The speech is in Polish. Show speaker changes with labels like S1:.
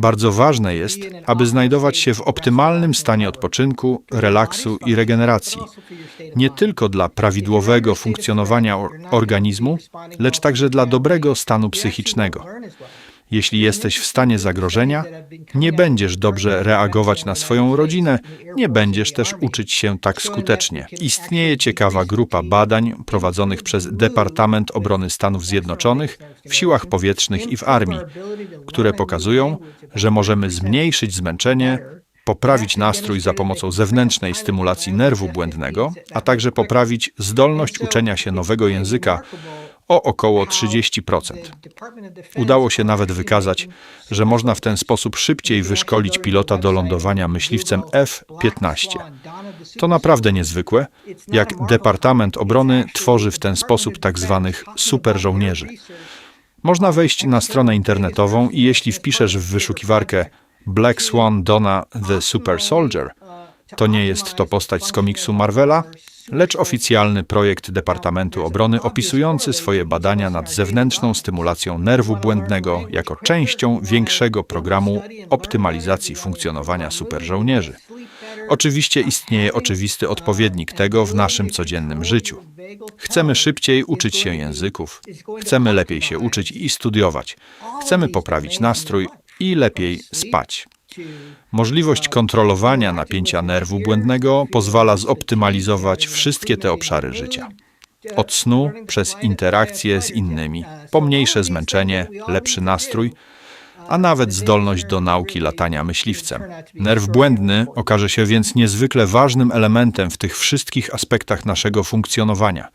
S1: Bardzo ważne jest, aby znajdować się w optymalnym stanie odpoczynku, relaksu i regeneracji, nie tylko dla prawidłowego funkcjonowania or- organizmu, lecz także dla dobrego stanu psychicznego. Jeśli jesteś w stanie zagrożenia, nie będziesz dobrze reagować na swoją rodzinę, nie będziesz też uczyć się tak skutecznie. Istnieje ciekawa grupa badań prowadzonych przez Departament Obrony Stanów Zjednoczonych w siłach powietrznych i w armii, które pokazują, że możemy zmniejszyć zmęczenie, poprawić nastrój za pomocą zewnętrznej stymulacji nerwu błędnego, a także poprawić zdolność uczenia się nowego języka o około 30%. Udało się nawet wykazać, że można w ten sposób szybciej wyszkolić pilota do lądowania myśliwcem F-15. To naprawdę niezwykłe, jak Departament Obrony tworzy w ten sposób tak zwanych superżołnierzy. Można wejść na stronę internetową i jeśli wpiszesz w wyszukiwarkę Black Swan Donna the Super Soldier, to nie jest to postać z komiksu Marvela, lecz oficjalny projekt Departamentu Obrony opisujący swoje badania nad zewnętrzną stymulacją nerwu błędnego jako częścią większego programu optymalizacji funkcjonowania superżołnierzy. Oczywiście istnieje oczywisty odpowiednik tego w naszym codziennym życiu. Chcemy szybciej uczyć się języków, chcemy lepiej się uczyć i studiować, chcemy poprawić nastrój i lepiej spać. Możliwość kontrolowania napięcia nerwu błędnego pozwala zoptymalizować wszystkie te obszary życia. Od snu przez interakcje z innymi, pomniejsze zmęczenie, lepszy nastrój, a nawet zdolność do nauki latania myśliwcem. Nerw błędny okaże się więc niezwykle ważnym elementem w tych wszystkich aspektach naszego funkcjonowania.